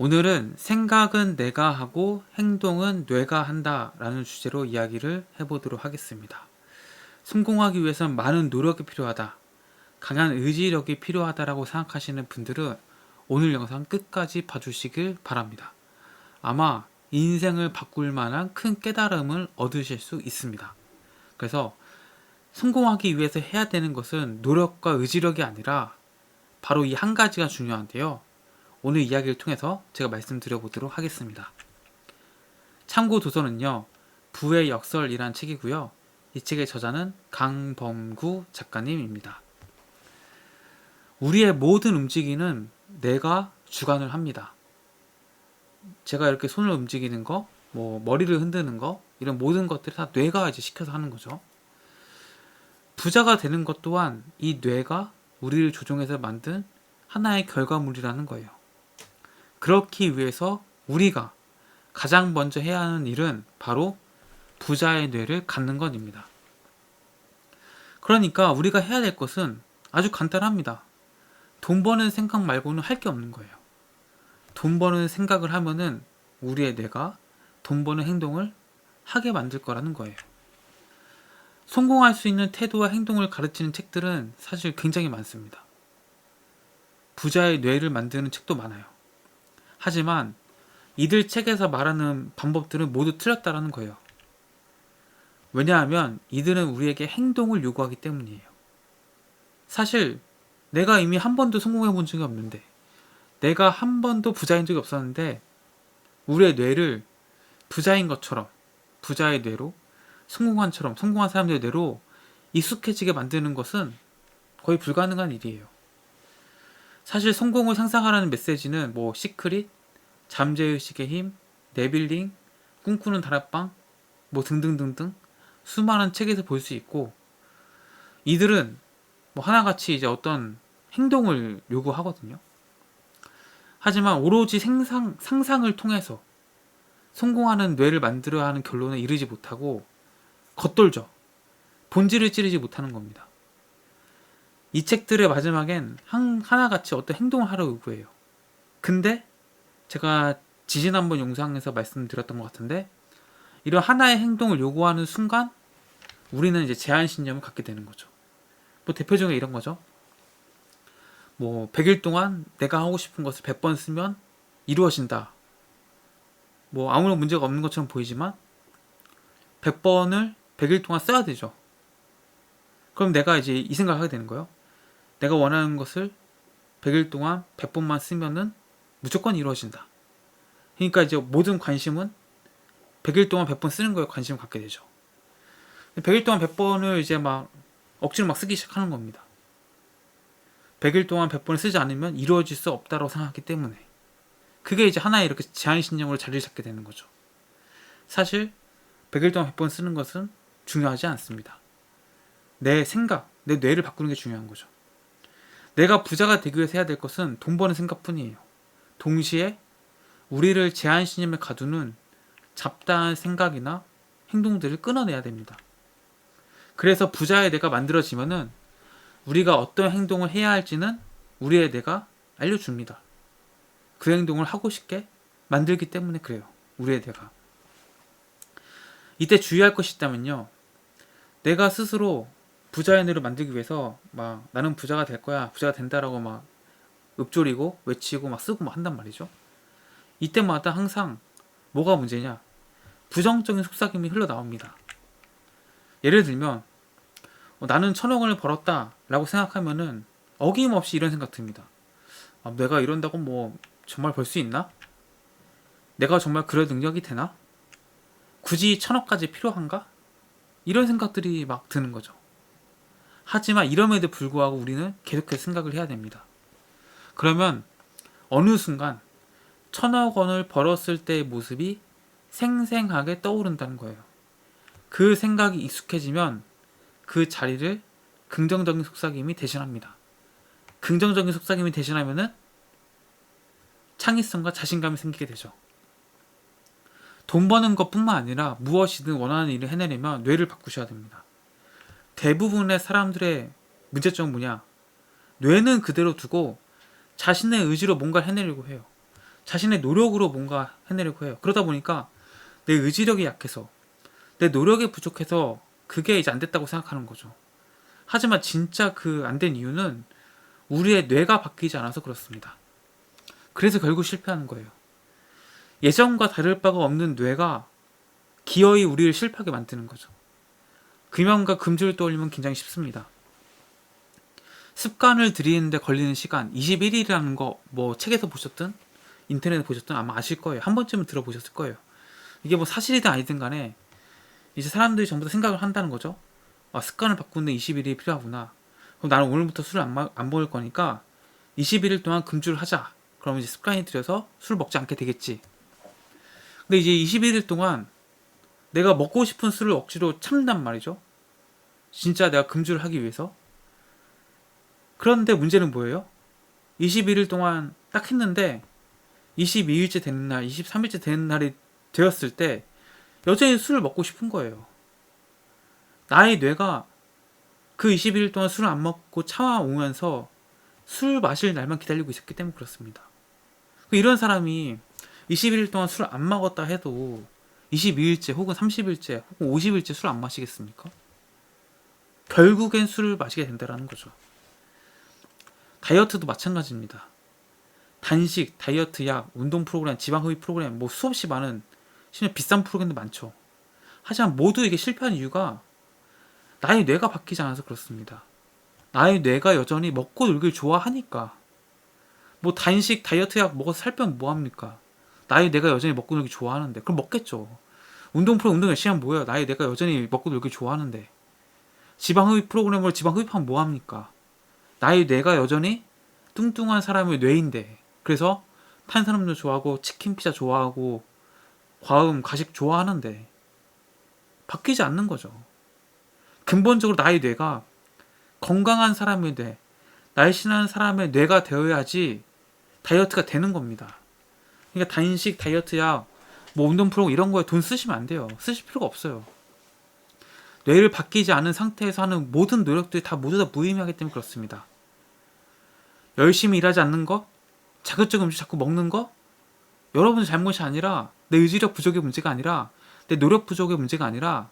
오늘은 생각은 내가 하고 행동은 뇌가 한다 라는 주제로 이야기를 해보도록 하겠습니다. 성공하기 위해선 많은 노력이 필요하다. 강한 의지력이 필요하다라고 생각하시는 분들은 오늘 영상 끝까지 봐주시길 바랍니다. 아마 인생을 바꿀 만한 큰 깨달음을 얻으실 수 있습니다. 그래서 성공하기 위해서 해야 되는 것은 노력과 의지력이 아니라 바로 이 한 가지가 중요한데요. 오늘 이야기를 통해서 제가 말씀드려 보도록 하겠습니다. 참고 도서는요, 부의 역설이란 책이고요. 이 책의 저자는 강범구 작가님입니다. 우리의 모든 움직이는 내가 주관을 합니다. 제가 이렇게 손을 움직이는 거, 뭐 머리를 흔드는 거, 이런 모든 것들을 다 뇌가 이제 시켜서 하는 거죠. 부자가 되는 것 또한 이 뇌가 우리를 조종해서 만든 하나의 결과물이라는 거예요. 그렇기 위해서 우리가 가장 먼저 해야 하는 일은 바로 부자의 뇌를 갖는 것입니다. 그러니까 우리가 해야 될 것은 아주 간단합니다. 돈 버는 생각 말고는 할 게 없는 거예요. 돈 버는 생각을 하면은 우리의 뇌가 돈 버는 행동을 하게 만들 거라는 거예요. 성공할 수 있는 태도와 행동을 가르치는 책들은 사실 굉장히 많습니다. 부자의 뇌를 만드는 책도 많아요. 하지만 이들 책에서 말하는 방법들은 모두 틀렸다라는 거예요. 왜냐하면 이들은 우리에게 행동을 요구하기 때문이에요. 사실 내가 이미 한 번도 성공해 본 적이 없는데 내가 한 번도 부자인 적이 없었는데 우리의 뇌를 부자인 것처럼 부자의 뇌로 성공한처럼 성공한 사람들의 뇌로 익숙해지게 만드는 것은 거의 불가능한 일이에요. 사실 성공을 상상하라는 메시지는 뭐 시크릿, 잠재의식의 힘, 네빌링, 꿈꾸는 다락방, 뭐 등등등등 수많은 책에서 볼 수 있고 이들은 뭐 하나같이 이제 어떤 행동을 요구하거든요. 하지만 오로지 생상, 상상을 통해서 성공하는 뇌를 만들어야 하는 결론에 이르지 못하고 겉돌죠. 본질을 찌르지 못하는 겁니다. 이 책들의 마지막엔 한, 하나같이 어떤 행동을 하라고 요구해요. 근데 제가 지지난번 영상에서 말씀드렸던 것 같은데 이런 하나의 행동을 요구하는 순간 우리는 이제 제한신념을 갖게 되는 거죠. 뭐 대표적인 이런 거죠. 뭐 100일 동안 내가 하고 싶은 것을 100번 쓰면 이루어진다. 뭐 아무런 문제가 없는 것처럼 보이지만 100번을 100일 동안 써야 되죠. 그럼 내가 이제 이 생각을 하게 되는 거예요. 내가 원하는 것을 100일 동안 100번만 쓰면은 무조건 이루어진다. 그러니까 이제 모든 관심은 100일 동안 100번 쓰는 거에 관심을 갖게 되죠. 100일 동안 100번을 이제 막 억지로 막 쓰기 시작하는 겁니다. 100일 동안 100번을 쓰지 않으면 이루어질 수 없다고 생각하기 때문에 그게 이제 하나의 이렇게 제한 신념으로 자리를 잡게 되는 거죠. 사실 100일 동안 100번 쓰는 것은 중요하지 않습니다. 내 생각, 내 뇌를 바꾸는 게 중요한 거죠. 내가 부자가 되기 위해서 해야 될 것은 돈 버는 생각뿐이에요. 동시에 우리를 제한신념에 가두는 잡다한 생각이나 행동들을 끊어내야 됩니다. 그래서 부자의 뇌가 만들어지면은 우리가 어떤 행동을 해야 할지는 우리의 뇌가 알려줍니다. 그 행동을 하고 싶게 만들기 때문에 그래요. 우리의 뇌가. 이때 주의할 것이 있다면요. 내가 스스로 뇌를 만들기 위해서 막 나는 부자가 될 거야, 부자가 된다라고 막 읊조리고 외치고 막 쓰고 막 한단 말이죠. 이때마다 항상 뭐가 문제냐? 부정적인 속삭임이 흘러나옵니다. 예를 들면 어, 나는 천억 원을 벌었다 라고 생각하면은 어김없이 이런 생각 듭니다. 아, 내가 이런다고 뭐 정말 벌 수 있나? 내가 정말 그럴 능력이 되나? 굳이 천억까지 필요한가? 이런 생각들이 막 드는 거죠. 하지만 이럼에도 불구하고 우리는 계속해서 생각을 해야 됩니다. 그러면 어느 순간 천억 원을 벌었을 때의 모습이 생생하게 떠오른다는 거예요. 그 생각이 익숙해지면 그 자리를 긍정적인 속삭임이 대신합니다. 긍정적인 속삭임이 대신하면은 창의성과 자신감이 생기게 되죠. 돈 버는 것뿐만 아니라 무엇이든 원하는 일을 해내려면 뇌를 바꾸셔야 됩니다. 대부분의 사람들의 문제점은 뭐냐? 뇌는 그대로 두고 자신의 의지로 뭔가를 해내려고 해요. 자신의 노력으로 뭔가 해내려고 해요. 그러다 보니까 내 의지력이 약해서 내 노력이 부족해서 그게 이제 안 됐다고 생각하는 거죠. 하지만 진짜 그 안 된 이유는 우리의 뇌가 바뀌지 않아서 그렇습니다. 그래서 결국 실패하는 거예요. 예전과 다를 바가 없는 뇌가 기어이 우리를 실패하게 만드는 거죠. 금연과 금주를 떠올리면 굉장히 쉽습니다. 습관을 들이는데 걸리는 시간 21일이라는 거 뭐 책에서 보셨든 인터넷에 보셨든 아마 아실 거예요. 한 번쯤은 들어보셨을 거예요. 이게 뭐 사실이든 아니든 간에 이제 사람들이 전부 다 생각을 한다는 거죠. 아, 습관을 바꾸는 21일이 필요하구나. 그럼 나는 오늘부터 술을 안, 마- 안 먹을 거니까 21일 동안 금주를 하자. 그러면 이제 습관이 들여서 술 먹지 않게 되겠지. 근데 이제 21일 동안 내가 먹고 싶은 술을 억지로 참단 말이죠. 진짜 내가 금주를 하기 위해서. 그런데 문제는 뭐예요? 21일 동안 딱 했는데 22일째 되는 날, 23일째 되는 날이 되었을 때 여전히 술을 먹고 싶은 거예요. 나의 뇌가 그 21일 동안 술을 안 먹고 참아오면서 술 마실 날만 기다리고 있었기 때문에 그렇습니다. 그 이런 사람이 21일 동안 술을 안 먹었다 해도 22일째 혹은 30일째 혹은 50일째 술 안 마시겠습니까? 결국엔 술을 마시게 된다라는 거죠. 다이어트도 마찬가지입니다. 단식, 다이어트 약, 운동 프로그램, 지방 흡입 프로그램, 뭐 수없이 많은 심지어 비싼 프로그램도 많죠. 하지만 모두 이게 실패한 이유가 나의 뇌가 바뀌지 않아서 그렇습니다. 나의 뇌가 여전히 먹고 놀기를 좋아하니까. 뭐 단식, 다이어트 약 먹어서 살 빼면 뭐합니까? 나의 뇌가 여전히 먹고 놀기 좋아하는데 그럼 먹겠죠. 운동 프로 운동 열심히 하면 뭐예요? 나의 뇌가 여전히 먹고 놀기 좋아하는데 지방 흡입 프로그램으로 지방 흡입하면 뭐 합니까? 나의 뇌가 여전히 뚱뚱한 사람의 뇌인데 그래서 탄산음료 좋아하고 치킨 피자 좋아하고 과음 가식 좋아하는데 바뀌지 않는 거죠. 근본적으로 나의 뇌가 건강한 사람의 뇌, 날씬한 사람의 뇌가 되어야지 다이어트가 되는 겁니다. 그러니까 단식, 다이어트 약, 뭐 운동 프로그램 이런 거에 돈 쓰시면 안 돼요. 쓰실 필요가 없어요. 뇌를 바뀌지 않은 상태에서 하는 모든 노력들이 다 모두 다 무의미하기 때문에 그렇습니다. 열심히 일하지 않는 거, 자극적 음식 자꾸 먹는 거, 여러분의 잘못이 아니라 내 의지력 부족의 문제가 아니라 내 노력 부족의 문제가 아니라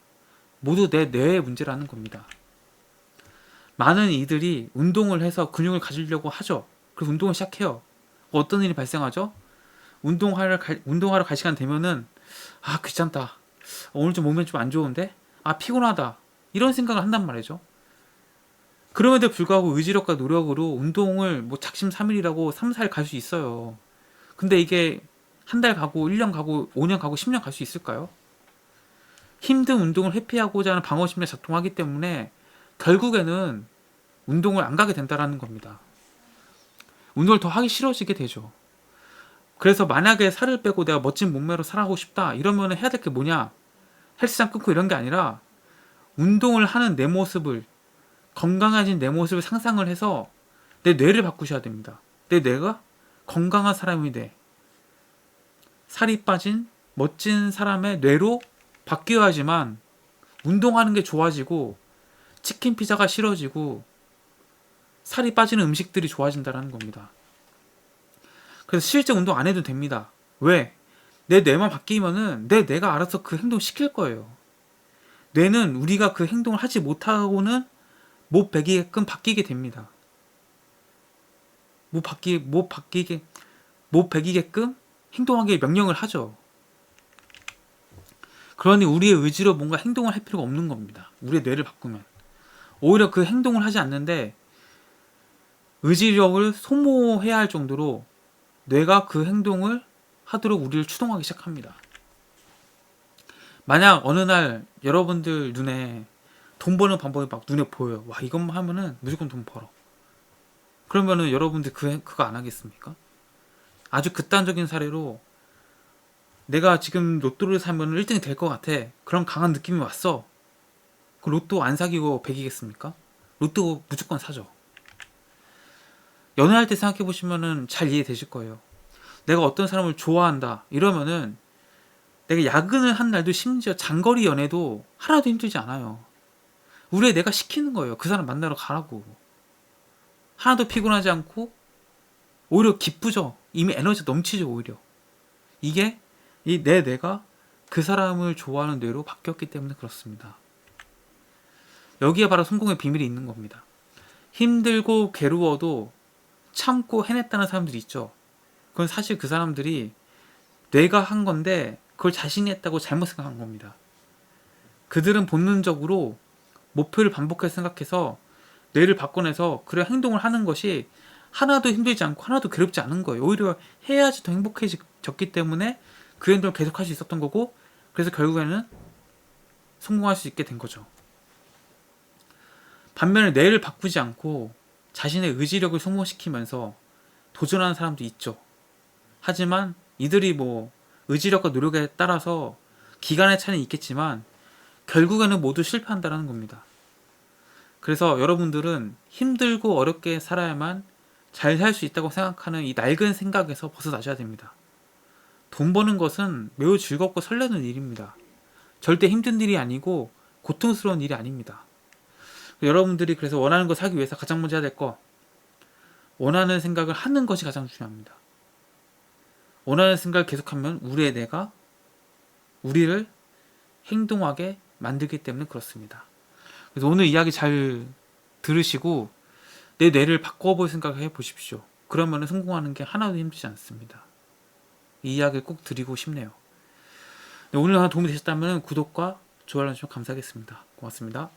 모두 내 뇌의 문제라는 겁니다. 많은 이들이 운동을 해서 근육을 가지려고 하죠. 그래서 운동을 시작해요. 어떤 일이 발생하죠? 운동하러 갈, 운동하러 갈 시간 되면은 아 귀찮다. 오늘 좀 몸이 좀 안 좋은데? 아 피곤하다. 이런 생각을 한단 말이죠. 그럼에도 불구하고 의지력과 노력으로 운동을 뭐 작심 3일이라고 3, 4일 갈 수 있어요. 근데 이게 한 달 가고 1년 가고 5년 가고 10년 갈 수 있을까요? 힘든 운동을 회피하고자 하는 방어심리가 작동하기 때문에 결국에는 운동을 안 가게 된다라는 겁니다. 운동을 더 하기 싫어지게 되죠. 그래서 만약에 살을 빼고 내가 멋진 몸매로 살아가고 싶다 이러면 해야 될 게 뭐냐? 헬스장 끊고 이런 게 아니라 운동을 하는 내 모습을 건강해진 내 모습을 상상을 해서 내 뇌를 바꾸셔야 됩니다. 내 뇌가 건강한 사람이 돼. 살이 빠진 멋진 사람의 뇌로 바뀌어야지만 운동하는 게 좋아지고 치킨 피자가 싫어지고 살이 빠지는 음식들이 좋아진다라는 겁니다. 그래서 실제 운동 안 해도 됩니다. 왜? 내 뇌만 바뀌면은 내 뇌가 알아서 그 행동 시킬 거예요. 뇌는 우리가 그 행동을 하지 못하고는 못 베기게끔 바뀌게 됩니다. 못 바뀌 못 바뀌게 못 베기게끔 행동하게 명령을 하죠. 그러니 우리의 의지로 뭔가 행동을 할 필요가 없는 겁니다. 우리의 뇌를 바꾸면 오히려 그 행동을 하지 않는데 의지력을 소모해야 할 정도로 뇌가 그 행동을 하도록 우리를 추동하기 시작합니다. 만약 어느 날 여러분들 눈에 돈 버는 방법이 막 눈에 보여요. 와 이것만 하면은 무조건 돈 벌어. 그러면은 여러분들 그 그거 안 하겠습니까? 아주 극단적인 사례로 내가 지금 로또를 사면 1등이 될 것 같아. 그런 강한 느낌이 왔어. 그 로또 안 사기고 백이겠습니까? 로또 무조건 사죠. 연애할 때 생각해 보시면은 잘 이해되실 거예요. 내가 어떤 사람을 좋아한다 이러면은 내가 야근을 한 날도 심지어 장거리 연애도 하나도 힘들지 않아요. 우리의 내가 시키는 거예요. 그 사람 만나러 가라고. 하나도 피곤하지 않고 오히려 기쁘죠. 이미 에너지 넘치죠 오히려. 이게 이내 뇌가 그 사람을 좋아하는 뇌로 바뀌었기 때문에 그렇습니다. 여기에 바로 성공의 비밀이 있는 겁니다. 힘들고 괴로워도 참고 해냈다는 사람들이 있죠. 그건 사실 그 사람들이 뇌가 한 건데 그걸 자신이 했다고 잘못 생각한 겁니다. 그들은 본능적으로 목표를 반복해서 생각해서 뇌를 바꿔내서 그런 행동을 하는 것이 하나도 힘들지 않고 하나도 괴롭지 않은 거예요. 오히려 해야지 더 행복해졌기 때문에 그 행동을 계속할 수 있었던 거고 그래서 결국에는 성공할 수 있게 된 거죠. 반면에 뇌를 바꾸지 않고 자신의 의지력을 소모시키면서 도전하는 사람도 있죠. 하지만 이들이 뭐 의지력과 노력에 따라서 기간의 차이는 있겠지만 결국에는 모두 실패한다는 겁니다. 그래서 여러분들은 힘들고 어렵게 살아야만 잘 살 수 있다고 생각하는 이 낡은 생각에서 벗어나셔야 됩니다. 돈 버는 것은 매우 즐겁고 설레는 일입니다. 절대 힘든 일이 아니고 고통스러운 일이 아닙니다. 여러분들이 그래서 원하는 거 사기 위해서 가장 먼저 해야 될 거, 원하는 생각을 하는 것이 가장 중요합니다. 원하는 생각을 계속하면 우리의 뇌가 우리를 행동하게 만들기 때문에 그렇습니다. 그래서 오늘 이야기 잘 들으시고 내 뇌를 바꿔볼 생각을 해보십시오. 그러면 성공하는 게 하나도 힘들지 않습니다. 이 이야기를 꼭 드리고 싶네요. 네, 오늘 하나 도움이 되셨다면 구독과 좋아요 해주시면 감사하겠습니다. 고맙습니다.